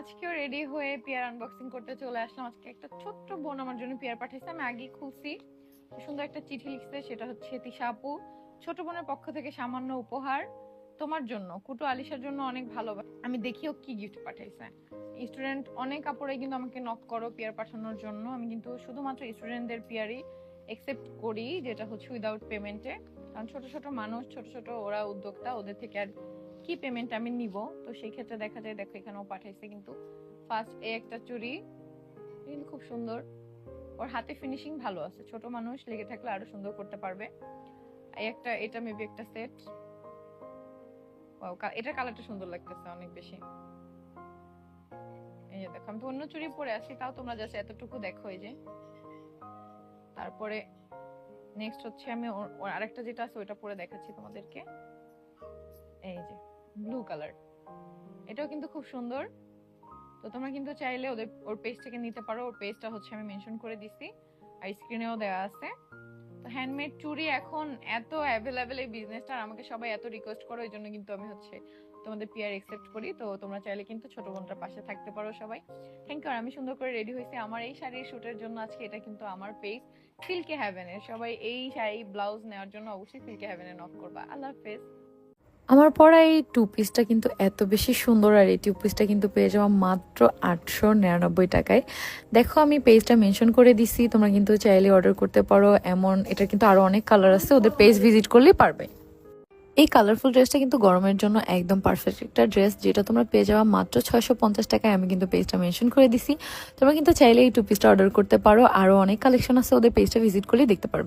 আজকেও রেডি হয়ে pair unboxing করতে চলে আসলাম। আজকে একটা ছোট্ট বোন আমার জন্য পেয়ার পাঠিয়েছে আমি আগেই খুলছি। সুন্দর একটা চিঠি লিখছে, সেটা হচ্ছে, তিশা আপু, ছোট বোনের পক্ষ থেকে সামান্য উপহার তোমার জন্য। কুটু আলিশার জন্য অনেক ভালো আমি দেখিও কি গিফট পাঠাইছে। স্টুডেন্ট অনেক কাপড়ে কিন্তু আমাকে নক করো পেয়ার পাঠানোর জন্য। আমি কিন্তু শুধুমাত্র স্টুডেন্টদের পেয়ারই একসেপ্ট করি, যেটা হচ্ছে উইদাউট পেমেন্টে কারণ ছোট ছোট মানুষ, ছোট ছোট ওরা উদ্যোক্তা, ওদের থেকে আর কি পেমেন্ট আমি নিব? তো সেই ক্ষেত্রে দেখা যায়, দেখো এখানেও পাঠাইছে কিন্তু। ফার্স্ট এই একটা এটা কিন্তু খুব সুন্দর। ওর হাতে ফিনিশিং ভালো আছে। ছোট মানুষ, লেগে থাকলে আরও সুন্দর করতে পারবে। একটা, এটা মেবি একটা সেট এটা কালারটা সুন্দর লাগতেছে অনেক বেশি। এই যে দেখো, আমি তো অন্য চুরি পরে আছি, তাও তোমরা জাস্ট এতটুকু দেখো এই যে। তারপরে নেক্সট হচ্ছে আমি আরেকটা যেটা আছে, ওইটা পরে দেখাচ্ছি তোমাদেরকে। ব্লু কালার এটাও কিন্তু খুব সুন্দর। তো তোমরা কিন্তু চাইলে ওদের, ওর পেজ থেকে নিতে পারো। ওর পেজটা হচ্ছে আমি মেনশন করে দিছি। আর স্ক্রিনেও দেওয়া আছে। তো হ্যান্ডমেড চুড়ি এখন এত অ্যাভেলেবেল এই বিজনেসটা আর আমাকে সবাই এত রিকোয়েস্ট করো এই জন্য কিন্তু আমি হচ্ছে তোমাদের পিয়ার একসেপ্ট করি। তো তোমরা চাইলে কিন্তু ছোট বোনটার পাশে থাকতে পারো সবাই। থ্যাংক ইউ আর আমি সুন্দর করে রেডি হয়েছি। আমার এই শাড়ির শুটের জন্য আজকে এটা কিন্তু আমার পেজ সিল্কে হ্যাভেনের সবাই এই শাড়ি ব্লাউজ নেওয়ার জন্য অবশ্যই সিল্কে হ্যাভেনে নক করবা। আল্লাহ হাফেজ আমার পরা এই টু পিসটা কিন্তু এত বেশি সুন্দর আর এই টু পিসটা কিন্তু পেয়ে যাওয়া মাত্র আটশো নিরানব্বই টাকায়। দেখো, আমি পেজটা মেনশন করে দিছি, তোমরা কিন্তু চাইলে অর্ডার করতে পারো। এমন এটা কিন্তু আরও অনেক কালার আছে, ওদের পেজ ভিজিট করলেই পারবে। এই কালারফুল ড্রেসটা কিন্তু গরমের জন্য একদম পারফেক্ট একটা ড্রেস যেটা তোমরা পেয়ে যাওয়া মাত্র ছয়শো পঞ্চাশ টাকায় আমি কিন্তু পেজটা মেনশন করে দিছি। তোমরা কিন্তু চাইলে এই টু পিসটা অর্ডার করতে পারো। আরও অনেক কালেকশন আছে, ওদের পেজটা ভিজিট করলেই দেখতে পারবে।